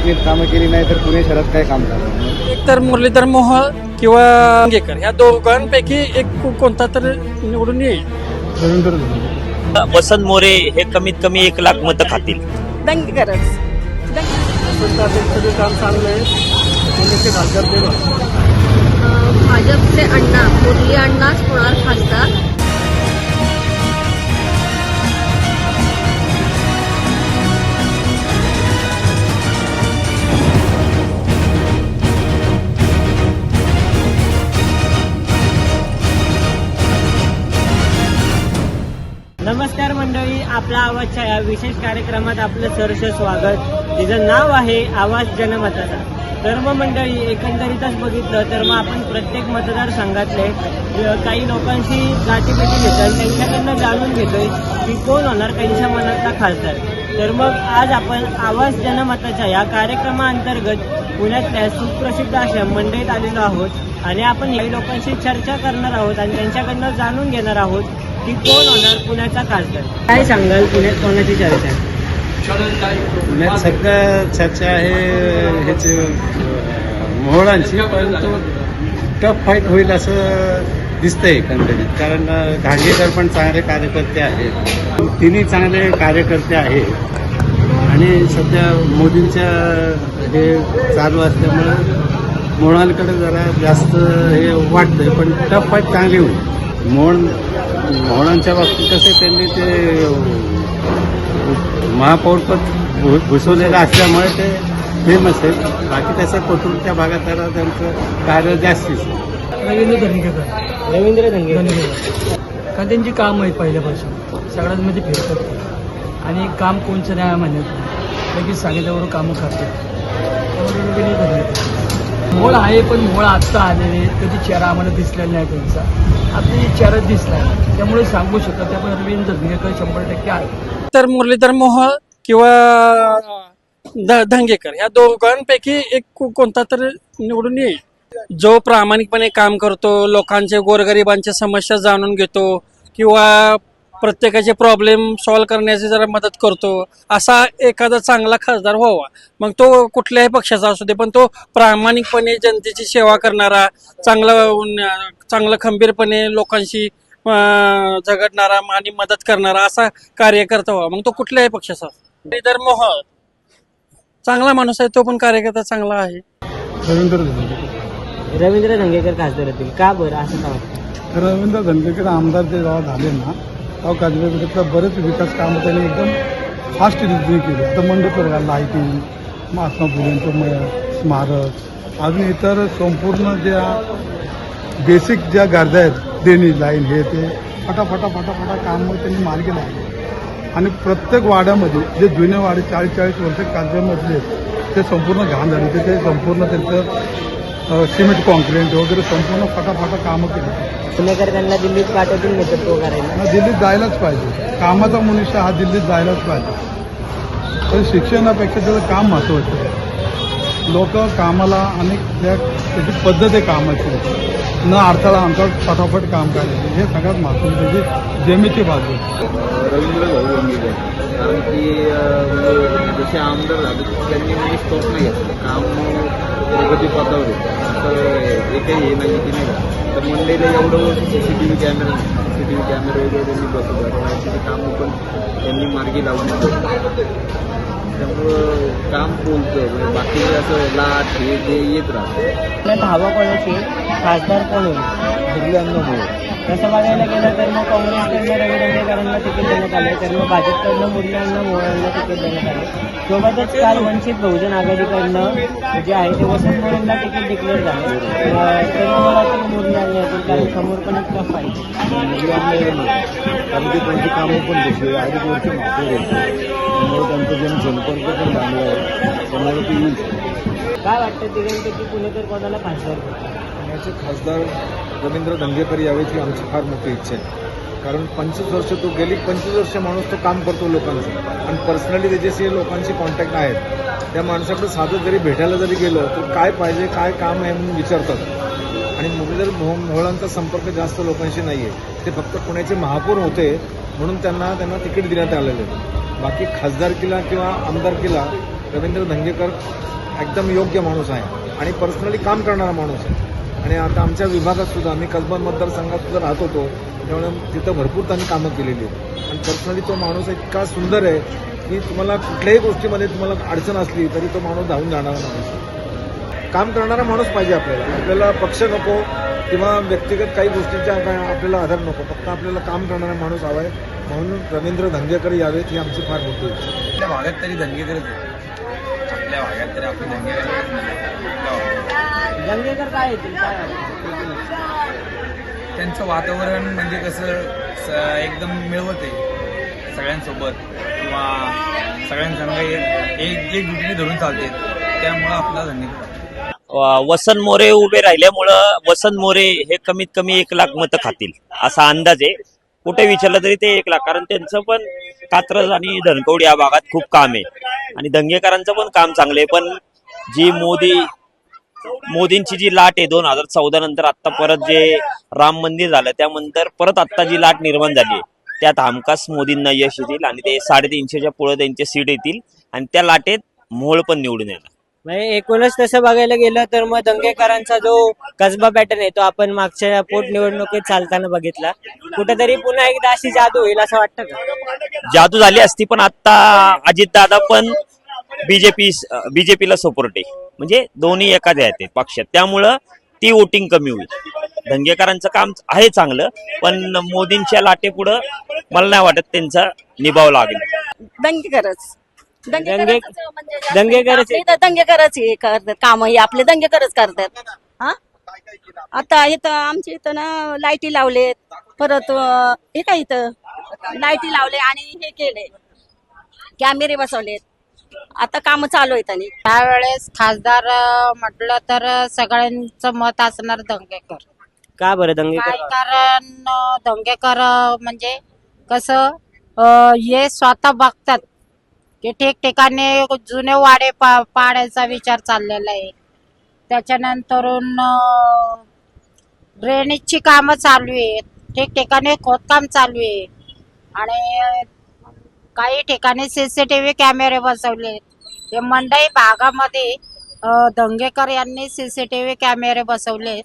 नीट कामं केली नाही तर पुणे शहरात काय काम करणार? एक तर मुरलीधर मोहोळ किंवा अंगेकर ह्या दोघांपैकी एक को- कोणता तर निवडून येईल. वसंत मोरे हे कमीत कमी एक लाख मतं खातील. दंगेकरच. काम चांगलं भाजपचे अण्णा मुरली आपला आवाजच्या या विशेष कार्यक्रमात आपलं सरस स्वागत. तिचं नाव आहे आवाज जनमताचा तर मग मंडळी एकंदरीतच बघितलं तर मग आपण प्रत्येक मतदारसंघातले काही लोकांशी गाठीभेटी घेतात त्यांच्याकडनं जाणून घेतोय की कोण होणार त्यांच्या मनातला खासदार. तर मग आज आपण आवाज जनमताच्या या कार्यक्रमाअंतर्गत पुण्यातल्या सुप्रसिद्ध अशा मंडईत आलेलो आहोत. आणि आपण काही लोकांशी चर्चा करणार आहोत आणि त्यांच्याकडनं जाणून घेणार आहोत की कोण होणार पुण्याचा खासदार? काय सांगाल पुण्यात कोणाची चर्चा? आहे? पुण्यात सध्या चर्चा आहे ह्याची मोहळांची परंतु टफ फाईट होईल असं दिसतंय एकंदरीत. कारण घांगेकर पण चांगले कार्यकर्ते आहेत. तिन्ही चांगले कार्यकर्ते आहेत. आणि सध्या मोदींच्या हे चालू असल्यामुळं मोहळांकडे जरा जास्त हे वाटतंय पण टफ फाईट चांगली होईल. मोहन मोहळांच्या बाबतीत कसं त्यांनी ते महापौरपद भूषवलेलं असल्यामुळे ते फेमस आहे बाकी तसं कोथरूडच्या भागात जरा त्यांचं कार्य जास्तीच आहे. रवींद्र धनगेकर. रवींद्र धंगे कारण त्यांची काम आहे पहिल्यापासून. सगळ्यात मध्ये फिरतात ते. आणि काम कोणचं नाही म्हणत नाही लगेच सांगितल्यावर कामं करतात त्यामुळे रवींद्र धनगेकर. मोळ आहे पण मोळ आत्ता आलेले कधी चेहरा आम्हाला दिसलेला नाही त्यांचा. आता चेहरा दिसला त्यामुळे सांगू शकतो. त्यामुळे रवींद्र धनगेकर शंभर टक्के आहे. तर मुरलीधर मोहोळ किंवा धंगेकर ह्या दोघांपैकी एक कोणता तर निवडून येईल. जो प्रामाणिकपणे काम करतो लोकांचे गोरगरिबांच्या समस्या जाणून घेतो किंवा प्रत्येकाचे प्रॉब्लेम सॉल्व्ह करण्याची जरा मदत करतो. असा एखादा चांगला खासदार व्हावा. मग तो कुठल्याही पक्षाचा असू दे पण तो प्रामाणिकपणे जनतेची सेवा करणारा चांगला चांगलं खंबीरपणे लोकांशी झगडणारा आणि मदत करणारा असा कार्यकर्ता व्हावा. मग तो कुठल्याही पक्षाचा. श्रीधर मोहोळ. चांगला माणूस आहे तो पण कार्यकर्ता चांगला आहे. रवींद्र धंगेकर खासदार होतील. का बरं? असं का वाटतं रवींद्र धनगेकर आमदार जे जेव्हा झाले ना तेव्हा काजवेगडातला बरेच विकास कामं त्यांनी एकदम फास्ट रीतीने केली. आता मंडप लाईटिंग महात्मा फुलेंचं स्मारक अजून इतर संपूर्ण ज्या बेसिक ज्या गरजा आहेत देणी लाईन हे ते फटाफटा फटाफटा काम त्यांनी मार्गी लागले आणि प्रत्येक वाड्यामध्ये जे जुने वाडे चाळीस चाळीस वर्ष काजव्यामधले ते संपूर्ण घाण झाले. ते संपूर्ण त्यांचं सिमेंट कॉन्क्रीट वगैरे संपूर्ण फटाफटा कामं केली. पुणेकर त्यांना दिल्लीत पाठवतील नेतृत्व करायला. दिल्लीत जायलाच पाहिजे. कामाचा मनुष्य हा दिल्लीत जायलाच पाहिजे. पण शिक्षणापेक्षा त्याचं काम महत्वाचं आहे. लोक कामाला आणि त्या त्याची पद्धत आहे कामाची. न अर्थाला आमचा फटाफट काम करायचं. हे सगळ्यात महत्वाचं त्याची जमेची बाजू. रवींद्र भाऊ गंगेकर कारण की जसे आमदार झाले त्यांनी म्हणजे स्टॉप नाही घेतलं. काम प्रगती पथावर होतं तर एकही हे नाही की नाही का तर मंडईला एवढं C C T V camera C C T V कॅमेरे वगैरे त्यांनी बसवलं काम पण त्यांनी मार्गी लावून. त्यामुळं काम बोलतं म्हणजे बाकीचे असं लाट हे ते येत राहतं. हवा कोणाची? खासदार कोण होईल? दिव्यांगामुळे तसं बघायला गेलं तर मग काँग्रेसकडनं रवी दंगेकरांना तिकीट देण्यात आलं तर मग भाजपकडनं मुरल्यांना मोहळांना तिकीट देण्यात आलं सोबतच काल वंचित बहुजन आघाडीकडनं जे आहे ते वसंत मोरेंना तिकीट डिक्लेअर झालं तर समोर पण एक टफ आहे. कारण की त्यांची कामं पण आहे अडीच वर्ष मागे त्यामुळे त्यांचा जनसंपर्क पण चांगला आहे. त्यामुळे ते येईल. काय वाटतं तिघांपैकी पुणेकर कोणाला खासदार? पुण्याचे खासदार? रवींद्र धंगेकर यावेची आमची फार मोठी इच्छा आहे. कारण पंचवीस वर्ष तो गेली पंचवीस वर्ष माणूस तो काम करतो लोकांचं. आणि पर्सनली त्याच्याशी लोकांशी कॉन्टॅक्ट आहेत त्या माणसाकडे साधं जरी भेटायला जरी गेलो तर काय पाहिजे काय काम आहे म्हणून विचारतात. आणि मुरलीधर मोहोळांचा संपर्क जास्त लोकांशी नाही आहे ते फक्त पुण्याचे महापौर होते म्हणून त्यांना त्यांना तिकीट देण्यात आलेले. आहे बाकी खासदारकीला किंवा आमदार किला रवींद्र धंगेकर एकदम योग्य माणूस आहे. आणि पर्सनली काम करणारा माणूस आहे. आणि आता आमच्या विभागात सुद्धा आम्ही कसबन मतदारसंघात सुद्धा राहत होतो त्यामुळे तिथं भरपूर त्यांनी कामं केलेली आहेत. आणि पर्सनली तो माणूस इतका सुंदर आहे की तुम्हाला कुठल्याही गोष्टीमध्ये तुम्हाला अडचण असली तरी तो माणूस धावून जाणार नाही काम करणारा माणूस पाहिजे आपल्याला. आपल्याला पक्ष नको किंवा व्यक्तिगत काही गोष्टींचा काय आपल्याला आधार नको. फक्त आपल्याला काम करणारा माणूस हवा आहे. म्हणून रवींद्र धंगेकर यावेत ही आमची फार मोठी. आपल्या भागात तरी दंगेकरच आहे. आपल्या भागात तरी आपले दंगेकरच नाही. दंगेकर काय? त्यांचं वातावरण म्हणजे कसं स- एकदम मिळवत आहे सगळ्यांसोबत. किंवा सगळ्यांसंग एक एक एक दुसरी धरून चालते त्यामुळं आपला दंगेकर वसन वसंत मोरे उभे राहिल्यामुळं वसंत मोरे हे कमीत कमी एक लाख मतं खातील असा अंदाज आहे. कुठे विचारलं तरी ते एक लाख कारण त्यांचं पण कात्रज आणि धनकवडी या भागात खूप काम आहे. आणि दंगेकरांचं पण काम चांगलं आहे पण जी मोदी मोदींची जी लाट आहे दोन हजार चौदा नंतर आता परत जे राम मंदिर झालं त्यानंतर परत आता जी लाट निर्माण झाली आहे त्यात हमखास मोदींना यश येतील आणि ते साडेतीनशेच्या पुढे त्यांचे सीट येतील आणि त्या लाटेत मोहोळ पण निवडून येणार. म्हणजे एकूणच तसं बघायला गेलं तर मग दंगेकरांचा जो कसबा पॅटर्न आहे तो आपण मागच्या पोटनिवडणुकीत चालताना बघितला. कुठेतरी पुन्हा एकदा अशी जादू होईल असं वाटतं का? जादू झाली असती पण आता अजितदादा पण बीजेपी बीजेपीला सपोर्ट आहे. म्हणजे दोन्ही एकाच आहेत पक्षात. त्यामुळं ती वोटिंग कमी होईल. धंगेकरांचं काम आहे चांगलं पण मोदींच्या लाटेपुढं मला नाही वाटत त्यांचा निभाव लागेल. दंगेकरच. दंगे- दंगेकरच म्हणजे जास्त दंगेकरच हे करतात काम ही आपले दंगेकरच करतात. हा? आता इथं आमच्या इथं ना लाईटी लावलेत परत अं, हे काय इथं? लाईटी लावले आणि हे केले. कॅमेरे बसवलेत. आता काम चालू आहेत आणि. त्यावेळेस खासदार अं, म्हटलं तर सगळ्यांचं मत असणार दंगेकर. का बरं काय दंगेकर? कारण अं, दंगेकर अं, म्हणजे कसं अं, हे स्वतः बघतात. की ठिकठिकाणी जुने वाडे पा पाडायचा विचार चाललेला आहे. त्याच्यानंतरून ड्रेनेजची कामं चालू आहेत. ठिकठिकाणी खोदकाम चालू आहे. आणि काही ठिकाणी सीसीटीव्ही कॅमेरे बसवले हे मंडई भागामध्ये दंगेकर यांनी सीसीटीव्ही कॅमेरे बसवले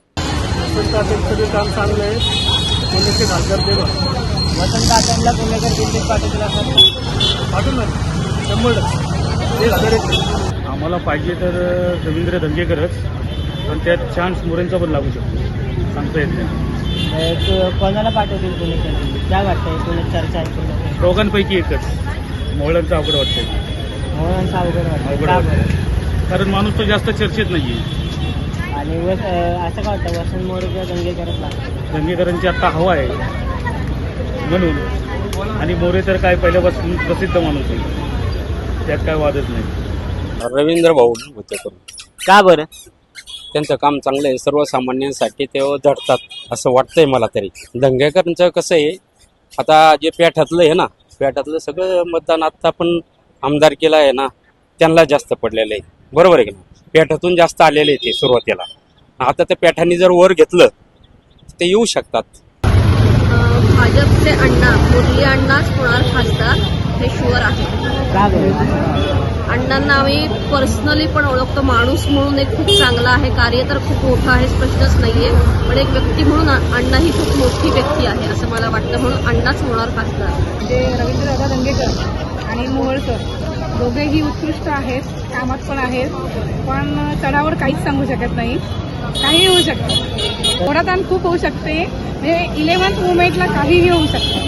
काम चांगलं आहे पोलीसचे खासदार ते वसंत शंभर टक्के. एक हजार एक आम्हाला पाहिजे तर रवींद्र धंगेकरच पण त्यात चान्स मोरेंचा पण लागू शकतो. सांगता येत नाही. कोणाला पाठवतील दिल्लीत काय वाटतं एकूणच चर्चा ऐकून दोघांपैकी एकच. मोहळ्यांचं अवघड वाटतंय. म्हणून अवघड वाटतं अवघड? वाटतंय. कारण माणूस तो जास्त चर्चेत नाहीये. आणि असं का वाटतं वसंत मोरे किंवा दंगेकरच लागतं धंगेकरांची आता हवा आहे. म्हणून. आणि मोरे तर काय पहिल्यापासून प्रसिद्ध माणूस आहे. त्यात काय वादच नाही. रवींद्र भाऊ होते करून का बरं? त्यांचं काम चांगलं आहे. सर्वसामान्यांसाठी ते झडतात असं वाटतंय मला तरी. दंगेकरांचं कसं आहे आता जे पेठातलं आहे ना पेठातलं सगळं मतदान आत्ता पण आमदार केलं आहे ना त्यांना जास्त पडलेलं आहे. बरोबर आहे की नाही? पेठातून जास्त आलेले आहे ते सुरुवातीला. आता त्या पेठांनी जर वर घेतलं ते येऊ शकतात. भाजपचे अण्णा मुरली अण्णाच होणार खासदार हे शुअर आहे. अण्णांना आम्ही पर्सनली पण ओळखतो. माणूस म्हणून एक खूप चांगला आहे. कार्य तर खूप मोठं आहे प्रश्नच नाहीये. पण एक व्यक्ती म्हणून अण्णा ही खूप मोठी व्यक्ती आहे असं मला वाटतं. म्हणून अण्णाच होणार खासदार. म्हणजे रवींद्रदादा दंगेकर आणि मोहोळकर दोघेही उत्कृष्ट आहेत कामात पण आहेत. पण चढावर काहीच सांगू शकत नाही. काही होऊ शकतं. ओढाताण खूप होऊ शकते. म्हणजे इलेव्हन्थ मुवमेंटला काहीही होऊ शकतं.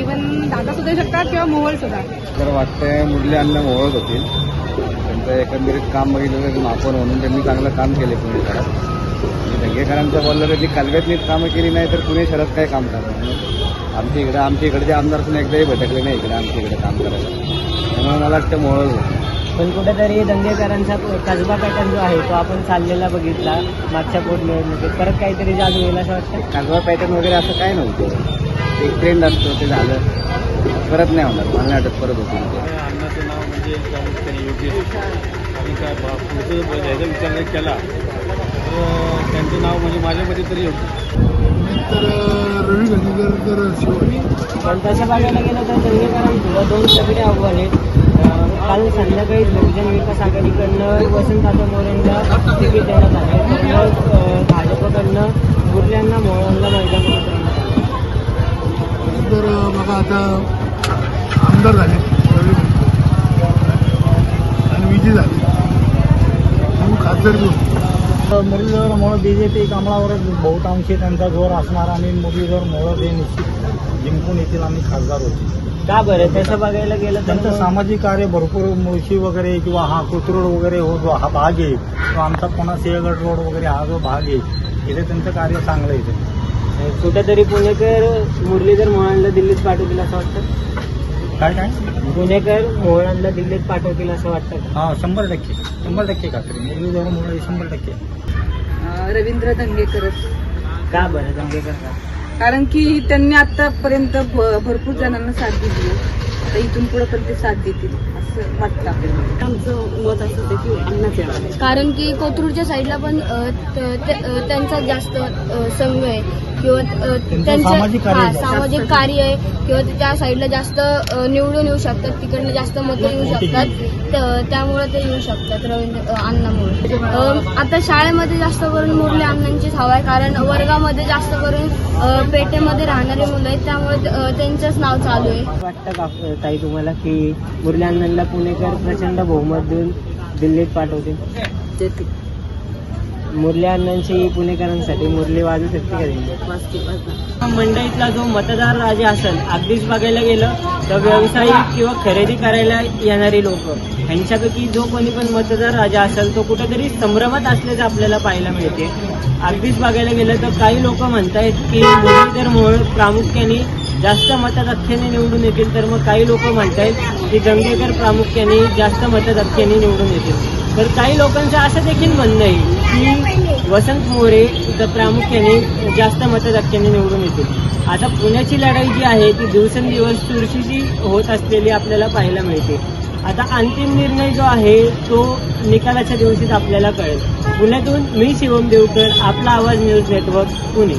इवन दादा सुद्धा येऊ शकतात किंवा मोहोळ सुद्धा. तर वाटतंय मुरली अण्णा ओळख होतील. त्यांचं एकंदरीत काम बघितलं तर महापौर म्हणून त्यांनी चांगलं काम केले पुणे शहरात. आणि धंगेकरांचं बोललं तर ती कालव्यात नीट कामं केली नाही तर पुणे शहरात काय काम करणार? आमच्या इकडं आमच्या इकडचे आमदार पण एकदाही भटकले नाही इकडे आमच्या इकडे काम करायला. त्यामुळे मला वाटतं मोहळ पण कुठेतरी दंगेकरांचा कसबा पॅटर्न जो आहे तो आपण चाललेला बघितला मागच्या पोटनिवडणुकीत. परत काहीतरी जादू होईल असं वाटतं कालवा पॅटर्न वगैरे असं काय नव्हतं. एक ट्रेंड असतो ते झालं. परत नाही होणार. मला नाही वाटत परत होतील ते. अण्णाचं नाव म्हणजे योग्य. आणि काय पुढचं विचार जर केला. तर त्यांचं नाव म्हणजे माझ्या मते तरी योग्य तर रवी धंगेकर तर शिवाय पण तसं बघायला गेलं तर दंगेकरांपुढं दोन सगळे आव्हान आहेत. काल संध्याकाळी बहुजन विकास आघाडीकडनं वसंतदादा मोरेंना तिकीट देण्यात आले भाजपकडनं मुरल्यांना उतरवण्यात आलं तर बघा आता आमदार झाले आणि विजय झाले. म्हणून खासदार बी होते मुरलीधर बी जे पी कमळावरच बहुतांशी त्यांचा जोर असणार आणि मुरलीधर मोहोळ हे निश्चित जिंकून येतील आणि खासदार होतील. का बरं? तसं बघायला गेलं तर त्यांचं सामाजिक कार्य भरपूर मुळशी वगैरे किंवा हा कोथरूड वगैरे हो जो हा भाग आहे किंवा आमचा पुन्हा सिंहगड रोड वगैरे हा जो भाग आहे इथे त्यांचं कार्य चांगलं आहे. कुठेतरी पुणेकर मुरलीधर मोहनला दिल्लीत पाठवतील असं वाटतं. काय काय? पुणेकर मोहनला दिल्लीत पाठवतील असं वाटतं. का? हा शंभर टक्के. शंभर टक्के खात्री मुरलीधर मोहोळ शंभर टक्के. रवींद्र दंगेकरच का बरं दंगेकर का? कारण की त्यांनी आतापर्यंत भ- भरपूर जणांना साथ दिली आता इथून पुढे पण ते साथ देतील. असं वाटतं आपल्याला आमचं मत असं होतं की अण्णाच यावं कारण की कोथरूडच्या साईडला पण त्यांचा जास्त संघ आहे. किंवा त्यांचं सामाजिक कार्य हा, आहे. सामाजिक कार्य आहे. किंवा त्या साईडला जास्त निवडून येऊ शकतात. तिकडनं जास्त मतं येऊ शकतात. त- त्यामुळे ते येऊ शकतात रवींद्र अण्णामुळे. आता शाळेमध्ये जास्त करून मुरली अण्णांचीच हवा आहे. कारण वर्गामध्ये जास्त करून अ, पेठेमध्ये राहणारे मुलं आहेत. त्यामुळे त्यांचंच नाव चालू आहे. वाटतं का अ, ताई तुम्हाला की मुरली अण्णांना पुणेकर प्रचंड बहुमत देऊन दिल्लीत पाठवतील मुरली अण्णांची पुणेकरांसाठी मुरली वाजू शकते का मंडईतला जो मतदार राजा असेल अगदीच बघायला गेलं तर व्यावसायिक किंवा खरेदी करायला येणारी लोक ह्यांच्यापैकी जो कोणी पण मतदार राजा असेल तो कुठेतरी संभ्रमात असल्याचं आपल्याला पाहायला मिळते. अगदीच बघायला गेलं तर काही लोक म्हणतायत की मुरलीधर मोहोळ प्रामुख्याने जास्त मतदाख्याने निवडून येतील तर मग काही लोक म्हणतायत की दंगेकर प्रामुख्याने जास्त मतदाख्याने निवडून येतील. तर काही लोकांचं असं देखील म्हणणं आहे की वसंत मोरे प्रामुख्याने जास्त मतदाख्याने निवडून येतील. आता पुण्याची लढाई जी आहे ती दिवसेंदिवस चुरशीची होत असलेली आपल्याला पाहायला मिळते. आता अंतिम निर्णय जो आहे तो निकालाच्या दिवशीच आपल्याला कळेल. पुण्यातून मी शिवम देवकर आपला आवाज न्यूज नेटवर्क पुणे.